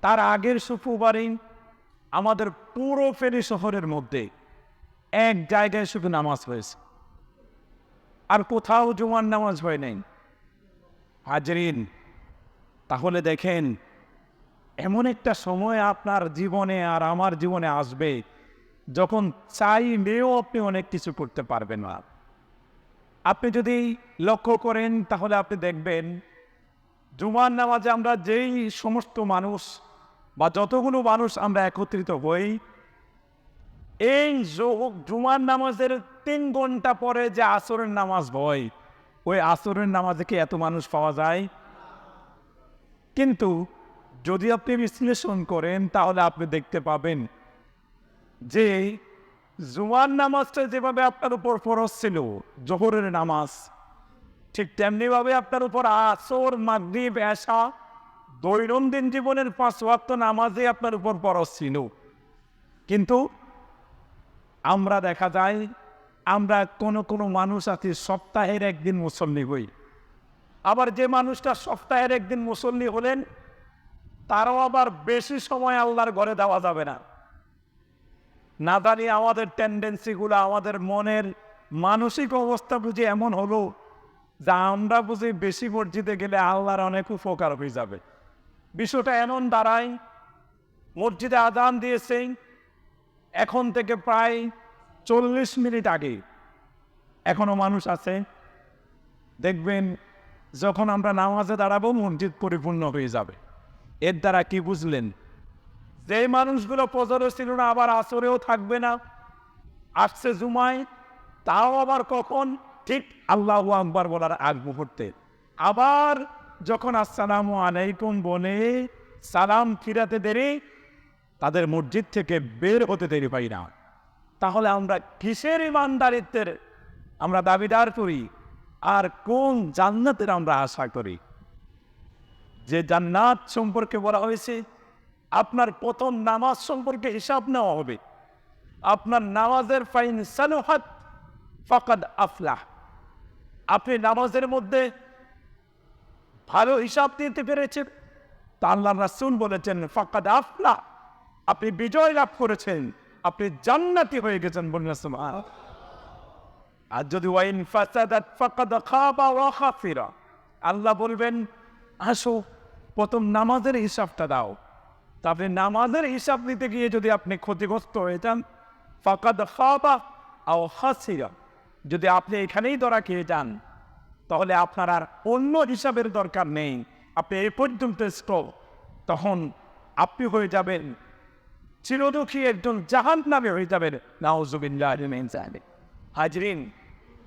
তার আগের শুক্রবারই আমাদের পুরো ফেরি শহরের মধ্যে এক জায়গায় শুধু নামাজ হয়েছে। আর কোথাও জুমার নামাজ হয় নাই। হাজরিন, তাহলে দেখেন, এমন একটা সময় আপনার জীবনে আর আমার জীবনে আসবে যখন চাইলেও আপনি অনেক কিছু করতে পারবেন না। আপনি যদি লক্ষ্য করেন, তাহলে আপনি দেখবেন, জুমার নামাজে আমরা যেই সমস্ত মানুষ বা যতগুলো মানুষ আমরা একত্রিত হই, এই জুমার নামাজের তিন ঘণ্টা পরে যে আসরের নামাজ হয়, ওই আসরের নামাজে কি এত মানুষ পাওয়া যায়? কিন্তু যদি আপনি বিশ্লেষণ করেন, তাহলে আপনি দেখতে পাবেন যে জুমার নামাজটা যেভাবে আপনার উপর ফরজ ছিল, জোহরের নামাজ, ঠিক তেমনিভাবে আপনার উপর আসর, মাগরিব এসা দৈনন্দিন জীবনের পাঁচ ওয়াক্ত নামাজে আপনার উপর ফরজ ছিল। কিন্তু আমরা দেখা যায়, আমরা কোনো কোনো মানুষ আছি, সপ্তাহের একদিন মুসল্লি হই। আবার যে মানুষটা সপ্তাহের একদিন মুসল্লি হলেন, তারও আবার বেশি সময় আল্লাহর ঘরে দেওয়া যাবে না। না জানি আমাদের টেন্ডেন্সিগুলো আমাদের মনের মানসিক অবস্থা বুঝি এমন হলো যা আমরা বুঝি বেশি মসজিদে গেলে আল্লাহর অনেক উপকার হয়ে যাবে। বিষয়টা এমন দাঁড়ায়, মসজিদে আদান দিয়েছে, এখন থেকে প্রায় চল্লিশ মিনিট আগে এখনও মানুষ আছে। দেখবেন যখন আমরা নামাজে দাঁড়াবো, মসজিদ পরিপূর্ণ হয়ে যাবে। এর দ্বারা কি বুঝলেন? যে মানুষগুলো পজরে ছিল না, আবার আসরেও থাকবে না, আসছে জুমায়, তাও আবার কখন? ঠিক আল্লাহ আকবার বলার আগ মুহূর্তে। আবার যখন আসসালামু আলাইকুম বলে সালাম ফিরাতে দেরি, তাদের মসজিদ থেকে বের হতে দেরি পাই না। তাহলে আমরা কিসের ইমানদারিত্বের আমরা দাবিদার করি? আর কোন জান্নাতের আমরা আশা করি? যে জান্নাত সম্পর্কে বলা হয়েছে, আপনার প্রথম নামাজ সম্পর্কে হিসাব নেওয়া হবে। আপনার নামাজের ফাইন সালুহাত ফাকাদ আফলাহ। আপনি নামাজের মধ্যে ভালো হিসাব দিতে পেরেছেন। তা আল্লাহ রাসুল বলেছেন, ফাকাদ আফলাহ আপনি বিজয় লাভ করেছেন। আপনি জান্নাতি হয়ে গেছেন বন্যা আর যদি ওয়াইন ফাসাদাত ফাকাদ খাবা ওয়া খাফিরা। আল্লাহ বলবেন, আসো, প্রথম নামাজের হিসাবটা দাও। তা আপনি নামাজের হিসাব নিতে গিয়ে যদি আপনি ক্ষতিগ্রস্ত হয়ে যান, ফাকাদ খাবা আও হাসিরা যদি আপনি এখানেই ধরা খেয়ে যান তাহলে আপনার আর অন্য হিসাবের দরকার নেই। আপনি এই পর্যন্ত স্টপ তখন আপনি হয়ে যাবেন চিরদুখী একজন জাহান নামে হয়ে যাবেন। নাউজুবিল্লাহ হাজরিন,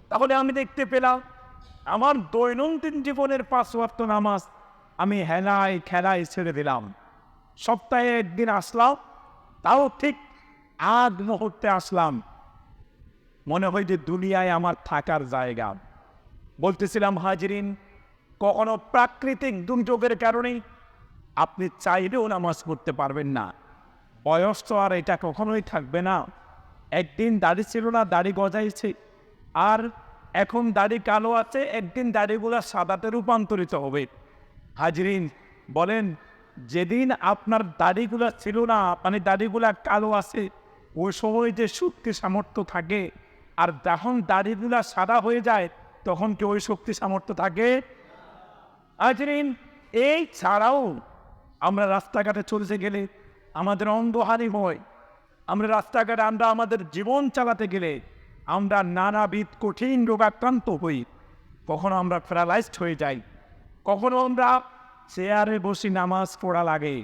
তাহলে আমি দেখতে পেলাম আমার দৈনন্দিন জীবনের পাঁচ নামাজ আমি হেলায় খেলায় ছেড়ে দিলাম। সপ্তাহে একদিন আসলাম, তাও ঠিক আগ মুহূর্তে আসলাম। মনে হয় যে দুনিয়ায় আমার থাকার জায়গা। বলতেছিলাম, হাজরিন, কখনো প্রাকৃতিক দুর্যোগের কারণে আপনি চাইলেও নামাজ পড়তে পারবেন না। বয়স তো আর এটা কখনোই থাকবে না। একদিন দাড়ি ছিল না, দাড়ি গজাইছে। আর এখন দাড়ি কালো আছে, একদিন দাড়িগুলো সাদাতে রূপান্তরিত হবে। হাজরিন, বলেন, যেদিন আপনার দাড়িগুলো ছিল না মানে দাড়িগুলা কালো আছে, ওই সময় যে শক্তি সামর্থ্য থাকে, আর যখন দাড়িগুলা সাদা হয়ে যায় তখন কি ওই শক্তি সামর্থ্য থাকে? আজরিন এই ছাড়াও আমরা রাস্তাঘাটে চলতে গেলে আমাদের অন্ধহারি হয়। আমরা রাস্তাঘাটে, আমরা আমাদের জীবন চালাতে গেলে আমরা নানাবিধ কঠিন রোগাক্রান্ত হই। কখনো আমরা প্যারালাইজড হয়ে যাই। কখনো আমরা চেয়ারে বসি নামাজ পড়া লাগে।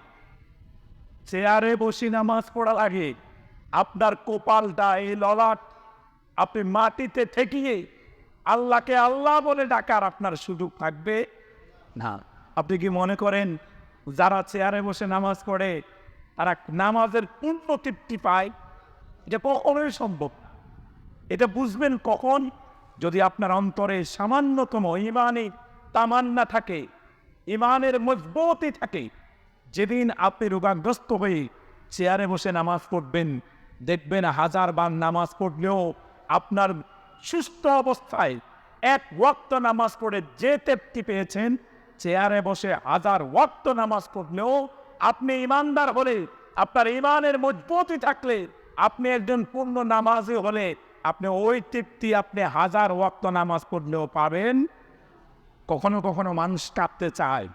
চেয়ারে বসি নামাজ পড়া লাগে। আপনার কপালটা এই ললাট। আপনি মাটিতে ঠেকিয়ে আল্লাহকে আল্লাহ বলে ডাকার আপনার সুযোগ থাকবে? না। আপনি কি মনে করেন যারা চেয়ারে বসে নামাজ পড়ে তারা নামাজের পূর্ণ তৃপ্তি পায়? এটা কখনোই সম্ভব না। এটা বুঝবেন কখন? যদি আপনার অন্তরে সামান্যতম ইমানে তামান্না থাকে ইমানের মজবুতি থাকে যেদিন আপনি রোগাগ্রস্ত হয়ে চেয়ারে বসে নামাজ পড়বেন দেখবেন হাজার বার নামাজ পড়লেও আপনার সুস্থ অবস্থায় এক ওয়াক্ত নামাজ পড়ে যে তৃপ্তি পেয়েছেন, চেয়ারে বসে হাজার ওয়াক্ত নামাজ পড়লেও আপনি ইমানদার হলে, আপনার ইমানের মজবুতি থাকলে আপনি একজন পূর্ণ নামাজি হলে আপনি ওই তৃপ্তি আপনি হাজার ওয়াক্ত নামাজ পড়লেও পাবেন। কখনো কখনো মানুষ কাঁপতে চায়।